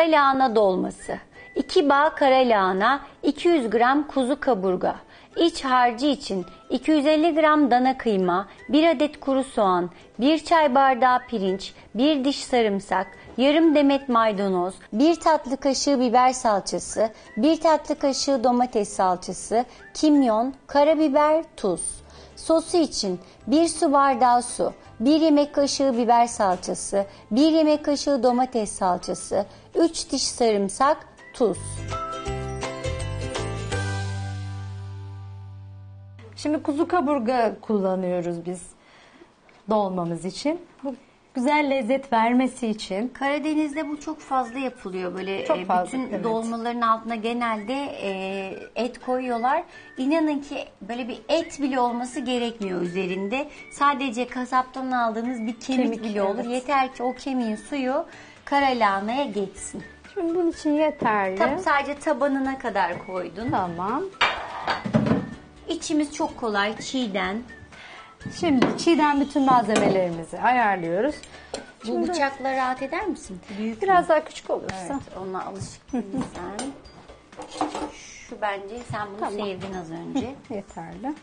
Kara dolması. 2 bağ kara lahana, 200 gram kuzu kaburga. İç harcı için 250 gram dana kıyma, 1 adet kuru soğan, 1 çay bardağı pirinç, 1 diş sarımsak, yarım demet maydanoz, 1 tatlı kaşığı biber salçası, 1 tatlı kaşığı domates salçası, kimyon, karabiber, tuz. Sosu için 1 su bardağı su, 1 yemek kaşığı biber salçası, 1 yemek kaşığı domates salçası, 3 diş sarımsak, tuz. Şimdi kuzu kaburga kullanıyoruz biz dolmamız için. Bu güzel lezzet vermesi için. Karadeniz'de bu çok fazla yapılıyor. Böyle Çok e, fazla, bütün evet. dolmaların altına genelde e, et koyuyorlar. İnanın ki böyle bir et bile olması gerekmiyor üzerinde. Sadece kasaptan aldığınız bir kemik, Kemik, bile olur. evet. Yeter ki o kemiğin suyu kara lahanaya geçsin. Şimdi bunun için yeterli. Tabii sadece tabanına kadar koydun. Tamam. İçimiz çok kolay. Çiğden. Şimdi çiğden bütün malzemelerimizi ayarlıyoruz. Bu bıçakla rahat eder misin? Büyük mü? Biraz daha küçük olursa. Evet, ona alışık değilsin sen. Şu bence sen bunu sevdin az önce. Yeterli.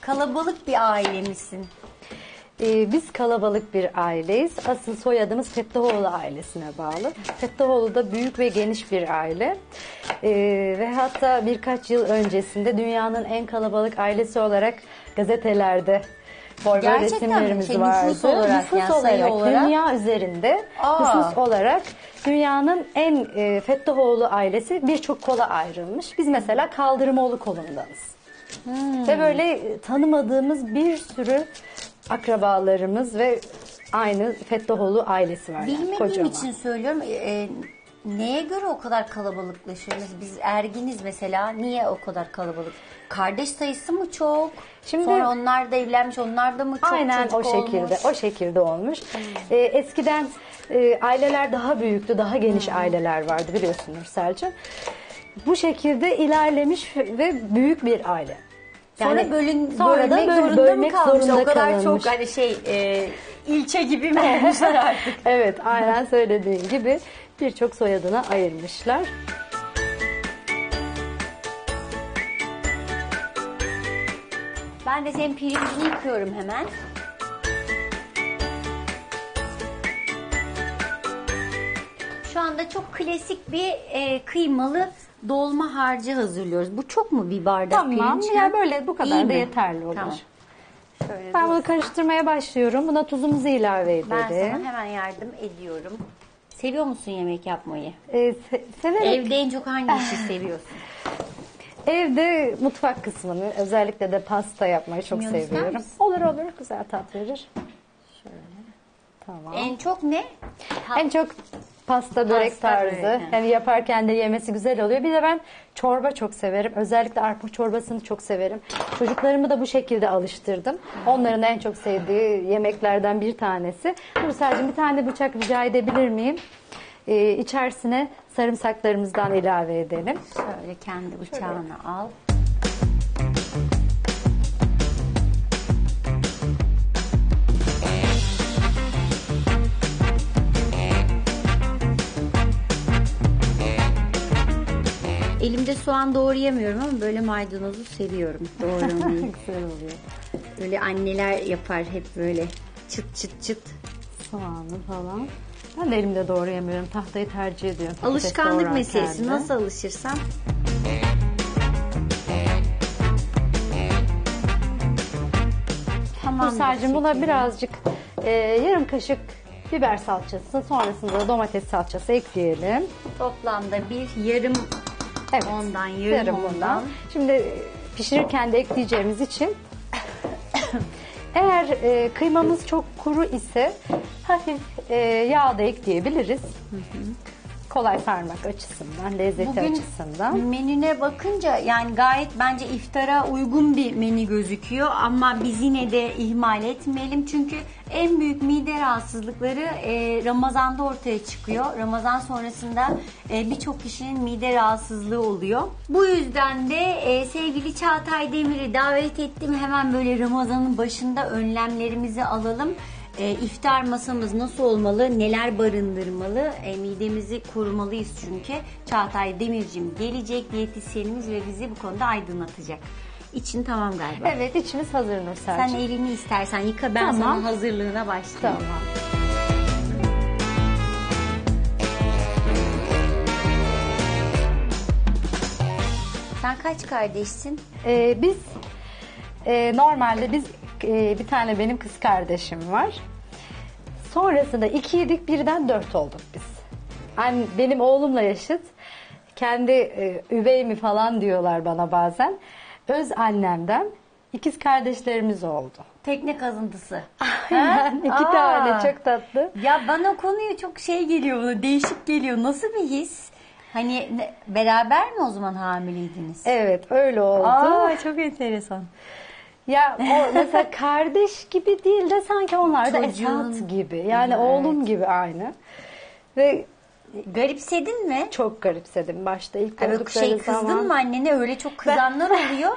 Kalabalık bir aile misin? Ee, biz kalabalık bir aileyiz. Asıl soyadımız Fettahoğlu ailesine bağlı. Fettahoğlu da büyük ve geniş bir aile. Ee, ve hatta birkaç yıl öncesinde dünyanın en kalabalık ailesi olarak gazetelerde boy Gerçekten mi? resimlerimiz Şey, vardı. nüfus olarak yani sayı olarak. dünya üzerinde Aa. nüfus olarak dünyanın en e, Fettahoğlu ailesi birçok kola ayrılmış. Biz mesela Kaldırımoğlu kolundanız. Hmm. Ve böyle e, tanımadığımız bir sürü akrabalarımız ve aynı Fettahoğlu ailesi var. yani, Bilmediğim kocaman. için söylüyorum. E, neye göre o kadar kalabalıklaşıyoruz? Biz erginiz mesela. Niye o kadar kalabalık? Kardeş sayısı mı çok? Şimdi- Sonra onlar da evlenmiş. Onlar da mı çok Aynen çocuk o şekilde, olmuş? o şekilde olmuş. Ee, eskiden e, aileler daha büyüktü, daha geniş aileler vardı biliyorsun Nursel'cim. Bu şekilde ilerlemiş ve büyük bir aile. Sonra Yani bölün, sonra da bölmek böl- zorunda bölmek mı kalmış? zorunda o kadar kalınmış. çok hani şey e, ilçe gibi mi olmuşlar artık? Evet, aynen söylediğin gibi birçok soyadına ayırmışlar. Ben de senin pirincini yıkıyorum hemen. Şu anda çok klasik bir e, kıymalı dolma harcı hazırlıyoruz. Bu çok mu bir bardak Tamam, pirinç? ya böyle bu kadar İyi da mi? yeterli olur. Tamam. Şöyle Ben bunu karıştırmaya başlıyorum. Buna tuzumuzu ilave edelim. ben sana hemen yardım ediyorum. Seviyor musun yemek yapmayı? Ee, se- severek Evde en çok hangi işi seviyorsun? Evde mutfak kısmını özellikle de pasta yapmayı çok Kimyon ister seviyorum. misin? Olur olur güzel tat verir. Şöyle. Tamam. En, En çok ne? çok pasta börek Pasta, tarzı. börek. Yani yaparken de yemesi güzel oluyor. Bir de ben çorba çok severim. Özellikle arpa çorbasını çok severim. Çocuklarımı da bu şekilde alıştırdım. Onların en çok sevdiği yemeklerden bir tanesi. Nursel'cim bir tane bıçak rica edebilir miyim? Ee, içerisine sarımsaklarımızdan ilave edelim. Şöyle kendi bıçağını al. Elimde soğan doğrayamıyorum ama böyle maydanozu seviyorum doğramayı. Güzel oluyor. böyle anneler yapar hep böyle çıt çıt çıt. Soğanı falan. Ben de elimde doğrayamıyorum. Tahtayı tercih ediyorum. patates Alışkanlık meselesi. de. Nasıl alışırsan. Tamam. Nursel'cim buna birazcık e, yarım kaşık biber salçası sonrasında da domates salçası ekleyelim. Toplamda bir yarım Evet. ondan yarım, ondan. Şimdi e, pişirirken de ekleyeceğimiz için eğer e, kıymamız çok kuru ise hafif e, yağ da ekleyebiliriz. Kolay sarmak açısından, lezzeti Bugün açısından. menüne bakınca yani gayet bence iftara uygun bir menü gözüküyor ama biz yine de ihmal etmeyelim çünkü en büyük mide rahatsızlıkları e, Ramazan'da ortaya çıkıyor. Ramazan sonrasında e, birçok kişinin mide rahatsızlığı oluyor. Bu yüzden de e, sevgili Çağatay Demir'i davet ettim. Hemen böyle Ramazan'ın başında önlemlerimizi alalım. E, iftar masamız nasıl olmalı, neler barındırmalı, e, midemizi korumalıyız çünkü. Çağatay Demircim gelecek diyetisyenimiz ve bizi bu konuda aydınlatacak. İçin tamam galiba. Evet içimiz hazır Sen Nursel'cim. elini istersen yıka ben Tamam. sana hazırlığına başlayayım. Tamam. Sen kaç kardeşsin? Ee, biz e, normalde biz e, bir tane benim kız kardeşim var. Sonrasında ikiydik birden dört olduk biz. Anne, benim oğlumla yaşıt. Kendi e, üvey mi falan diyorlar bana bazen. Öz annemden ikiz kardeşlerimiz oldu. Tekne kazıntısı. Aynen, iki Aa. tane çok tatlı. Ya bana konuyu çok şey geliyor buna, değişik geliyor. Nasıl bir his? Hani ne- beraber mi o zaman hamileydiniz? Evet öyle oldu. Aa çok enteresan. Ya o mesela kardeş gibi değil de sanki onlar da Çocuğun- Esat gibi. Yani Evet. oğlum gibi aynı. Ve Garipsedin mi? çok garipsedim başta ilk böyle oldukları şey kızdın zaman. mı annene öyle çok kızanlar oluyor.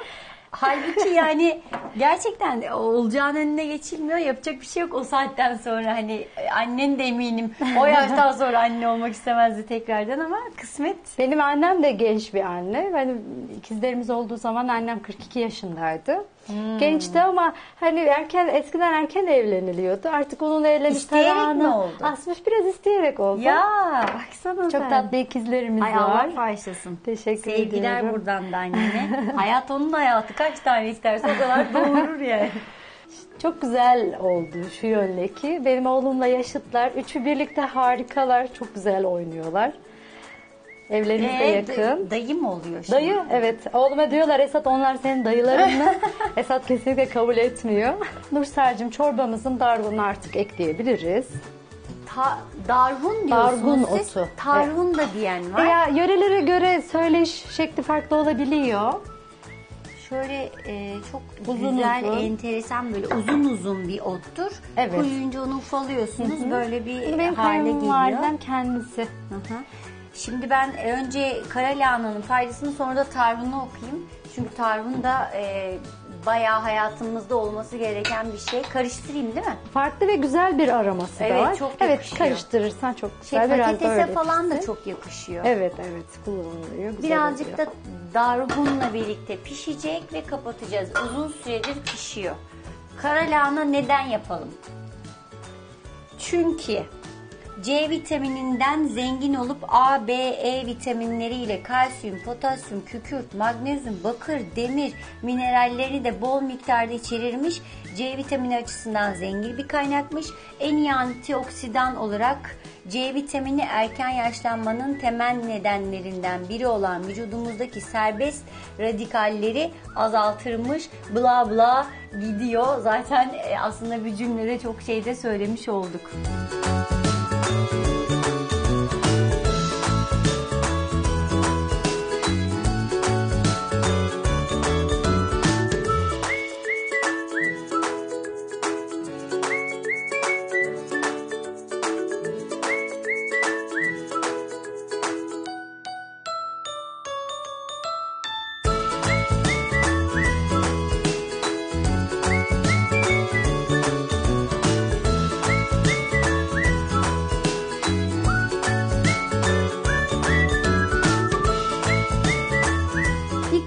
Halbuki yani gerçekten olacağın önüne geçilmiyor. Yapacak bir şey yok o saatten sonra. Hani annen de eminim o yaştan sonra anne olmak istemezdi tekrardan ama kısmet. Benim annem de genç bir anne. Benim ikizlerimiz olduğu zaman annem 42 yaşındaydı. Hmm. Gençti ama hani erken eskiden erken evleniliyordu. Artık onun evleniş İsteyerek tarağını mi oldu? asmış biraz isteyerek oldu. Ya baksana Çok sen. tatlı ikizlerimiz Ay var. Allah bağışlasın. Teşekkür Sevgiler ediyorum. buradan da annene. Hayat onun hayatı. Kaç tane isterse o kadar doğurur yani. Çok güzel oldu şu yönle ki. Benim oğlumla yaşıtlar. Üçü birlikte harikalar. Çok güzel oynuyorlar. Evlerimiz de Ee, yakın. da- dayı mı oluyor şimdi? Dayı evet oğluma diyorlar Esat onlar senin dayıların mı? Esat kesinlikle kabul etmiyor. Nursel'cim çorbamızın dargunu artık ekleyebiliriz. Ta- darhun diyorsunuz siz. otu. Tarhun da diyen var. Veya yörelere göre söyleyiş şekli farklı olabiliyor. Şöyle e, çok Uzun güzel, uzun. enteresan böyle uzun uzun bir ottur. Evet. Koyunca onu ufalıyorsunuz. Böyle bir Benim hale geliyor. kayınvalidem kendisi. Hı hı. Şimdi ben önce kara lahananın faydasını sonra da tarhunu okuyayım. Çünkü tarhun da e, bayağı hayatımızda olması gereken bir şey. Karıştırayım değil mi? Farklı ve güzel bir aroması Evet, da var. çok evet yakışıyor. karıştırırsan çok Şey, güzel. biraz patatese öyle falan da pişsin. çok yakışıyor. Evet evet kullanılıyor. Güzel Birazcık oluyor. da darhunla birlikte pişecek ve kapatacağız. Uzun süredir pişiyor. Kara lahana neden yapalım? Çünkü C vitamininden zengin olup A, B, E vitaminleriyle kalsiyum, potasyum, kükürt, magnezyum, bakır, demir mineralleri de bol miktarda içerirmiş. C vitamini açısından zengin bir kaynakmış. En iyi antioksidan olarak C vitamini erken yaşlanmanın temel nedenlerinden biri olan vücudumuzdaki serbest radikalleri azaltırmış. Bla bla gidiyor. Zaten e, aslında bir cümlede çok şey de söylemiş olduk. Bir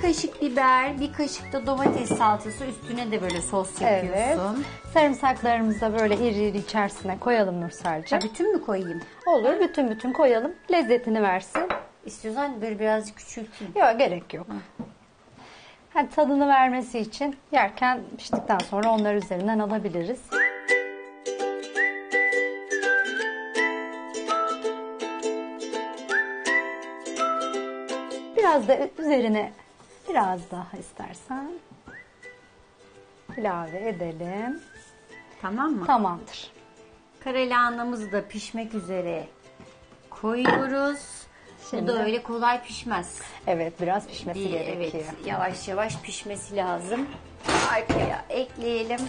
kaşık biber, bir kaşık da domates salçası üstüne de böyle sos Evet. yapıyorsun. Sarımsaklarımızı da böyle iri iri içerisine koyalım Nursel'cim. Bütün mü koyayım? Olur bütün bütün koyalım. Lezzetini versin. İstiyorsan böyle birazcık küçülteyim. Yok gerek yok. Hani tadını vermesi için yerken piştikten sonra onları üzerinden alabiliriz. Biraz da üzerine biraz daha istersen ilave edelim. Tamam mı? Tamamdır. Kara lahanamızı da pişmek üzere koyuyoruz. Şimdi- Bu da öyle kolay pişmez. Evet biraz pişmesi Bir, gerekiyor. evet, yavaş yavaş pişmesi lazım. Arkaya ekleyelim.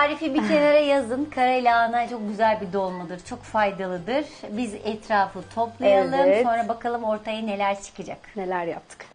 Tarifi bir kenara yazın. Kara lahana çok güzel bir dolmadır. Çok faydalıdır. Biz etrafı toplayalım. Evet. Sonra bakalım ortaya neler çıkacak. Neler yaptık.